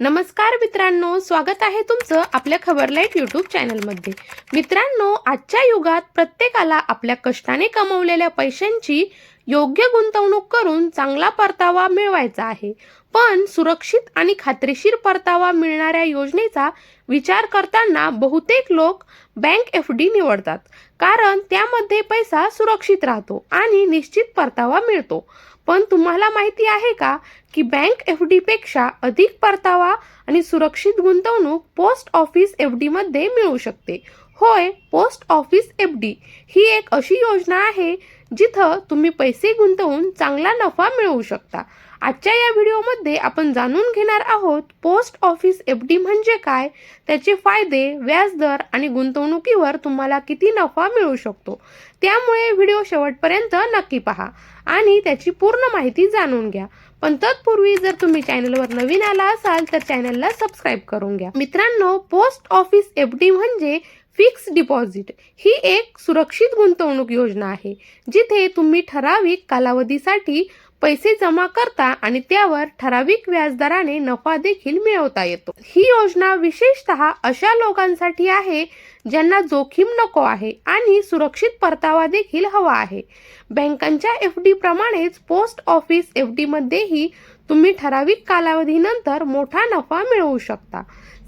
नमस्कार मित्रांनो स्वागत आहे तुमचं आपल्या खबरलाईट यूट्यूब चॅनलमध्ये. मित्रांनो आजच्या युगात प्रत्येकाला आपल्या कष्टाने कमवलेल्या पैशांची योग्य गुंतवणूक करून चांगला परतावा मिळवायचा आहे. पण सुरक्षित आणि खात्रीशीर परतावा मिळणाऱ्या योजनेचा विचार करताना बहुतेक लोक बँक एफ डी निवडतात. कारण त्यामध्ये पैसा सुरक्षित राहतो आणि निश्चित परतावा मिळतो. पण तुम्हाला माहिती आहे का की बँक एफपेक्षा अधिक परतावा आणि सुरक्षित गुंतवणूक पोस्ट ऑफिस एफमध्ये मिळू शकते? होय पोस्ट ऑफिस एफ डी ही एक अशी योजना आहे जिथं तुम्ही पैसे गुंतवून चांगला नफा मिळवू शकता. आजच्या या व्हिडिओमध्ये आपण जाणून घेणार आहोत पोस्ट ऑफिस एफ डी म्हणजे काय? त्याचे फायदे व्याजदर आणि गुंतवणुकीवर तुम्हाला किती नफा मिळू शकतो? त्यामुळे व्हिडिओ शेवटपर्यंत नक्की पहा आणि त्याची पूर्ण माहिती जाणून घ्या. पण तत्पूर्वी जर तुम्ही चॅनलवर नवीन आला असाल तर चॅनलला सबस्क्राईब करून घ्या. मित्रांनो पोस्ट ऑफिस एफ डी म्हणजे फिक्स डिपॉझिट. ही एक सुरक्षित गुंतवणूक योजना आहे जिथे तुम्ही ठराविक कालावधीसाठी पैसे जमा करता आणि त्यावर ठराविक व्याजदराने नफा देखील मिळवता येतो. ही योजना विशेषतः अशा लोकांसाठी आहे ज्यांना जोखीम नको आहे आणि सुरक्षित परतावा देखील हवा आहे. बँकांच्या एफ डी प्रमाणेच पोस्ट ऑफिस एफ डी मध्येही तुम्ही ठराविक कालावधीनंतर मोठा नफा मिळवू शकता.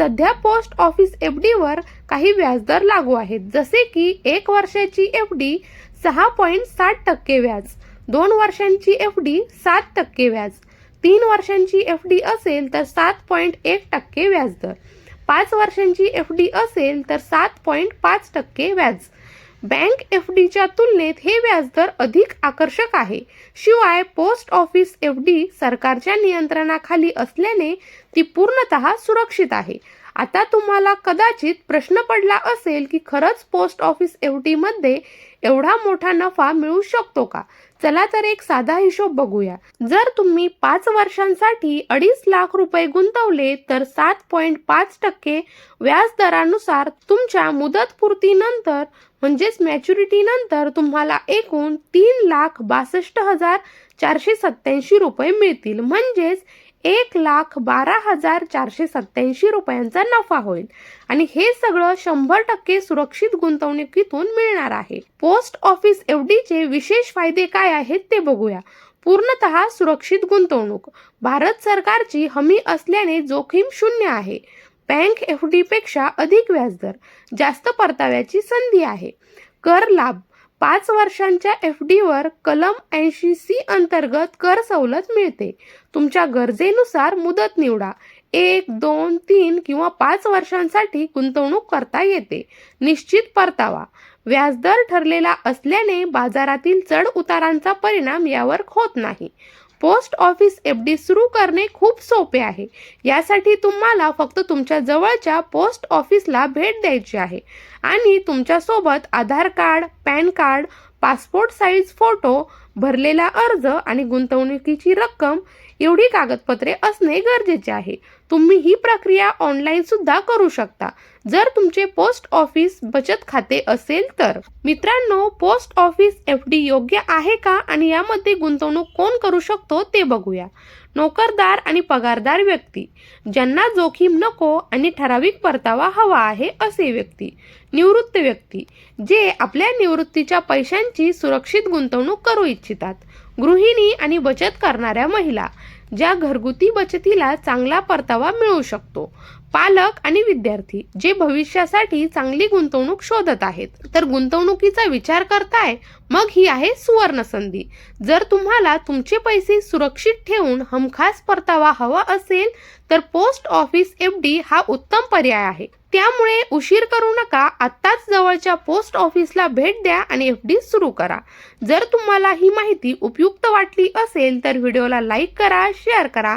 सध्या पोस्ट ऑफिस एफ डीवर काही व्याजदर लागू आहेत. जसे की एक वर्षाची एफ डी सहा पॉईंट साठ टक्के व्याज दोन वर्षांची एफ डी सात टक्के व्याज तीन वर्षांची एफ डी असेल तर सात पॉईंट एक टक्के व्याजदर पाच वर्षांची एफ डी असेल तर सात पॉईंट पाच टक्के व्याज. बँक एफ डीच्या तुलनेत हे व्याजदर अधिक आकर्षक आहे. शिवाय पोस्ट ऑफिस एफ डी सरकारच्या नियंत्रणाखाली असल्याने ती पूर्णतः सुरक्षित आहे. आता तुम्हाला कदाचित प्रश्न पडला असेल की खरंच पोस्ट ऑफिस एफ डी मध्ये एवढा मोठा नफा मिळू शकतो का? चला तर एक साधा हिशोब बघूया. जर तुम्ही पाच वर्षांसाठी अडीच लाख रुपये गुंतवले तर सात पॉईंट पाच टक्के व्याज दरानुसार तुमच्या मुदतपूर्तीनंतर म्हणजेच मॅच्युरिटी नंतर तुम्हाला एकूण तीन लाख बासष्ट हजार चारशे सत्याऐंशी रुपये मिळतील. म्हणजेच एक लाख बारा हजार चारशे सत्त्याऐंशी रुपयांचा नफा होईल. आणि हे सगळं शंभर टक्के सुरक्षित गुंतवणुकीतून मिळणार आहे. पोस्ट ऑफिस एफ विशेष फायदे काय आहेत ते बघूया. पूर्णतः सुरक्षित गुंतवणूक. भारत सरकारची हमी असल्याने जोखीम शून्य आहे. बँक एफपेक्षा अधिक व्याजदर जास्त परताव्याची संधी आहे. कर लाभ पाच वर्षांच्या एफ डीवर कलम ऐंशी सी अंतर्गत कर सवलत मिळते. तुमच्या गरजेनुसार मुदत निवडा. एक दोन तीन किंवा पाच वर्षांसाठी गुंतवणूक करता येते. निश्चित परतावा. व्याजदर ठरलेला असल्याने बाजारातील चढ उतारांचा परिणाम यावर होत नाही. पोस्ट ऑफिस एफ डी सुरू करणे खूप सोपे आहे. यासाठी तुम्हाला फक्त तुमच्या जवळच्या पोस्ट ऑफिसला भेट द्यायची आहे. आणि तुमच्यासोबत Aadhaar card PAN card passport size photo भरलेला अर्ज आणि गुंतवणुकीची रक्कम एवढी कागदपत्रे असणे गरजेचे आहे. तुम्ही ही प्रक्रिया ऑनलाईन सुद्धा करू शकता. जर तुमचे पोस्ट ऑफिस बचत खाते असेल तर. मित्रांनो पोस्ट ऑफिस एफ डी योग्य आहे का? आणि यामध्ये गुंतवणूक कोण करू शकतो ते बघूया. नोकरदार आणि पगारदार व्यक्ती. ज्यांना जोखीम नको आणि ठराविक परतावा हवा आहे असे व्यक्ती. निवृत्त व्यक्ती. जे आपल्या निवृत्तीच्या पैशांची सुरक्षित गुंतवणूक करू इच्छितात. गृहिणी आणि बचत करणाऱ्या महिला. ज्या घरगुती बचतीला चांगला परतावा मिळू शकतो. पालक आणि विद्यार्थी जे भविष्यासाठी चांगली गुंतवणूक शोधत आहेत. तर गुंतवणुकीचा विचार करताय मग ही आहे सुवर्ण संधी. जर तुम्हाला तुमचे पैसे सुरक्षित ठेवून हमखास परतावा हवा असेल तर पोस्ट ऑफिस एफ डी हा उत्तम पर्याय आहे. त्यामुळे उशीर करू नका आत्ताच जवळच्या पोस्ट ऑफिसला भेट द्या आणि एफ डी सुरू करा. जर तुम्हाला ही माहिती उपयुक्त वाटली असेल तर व्हिडिओला लाईक करा शेअर करा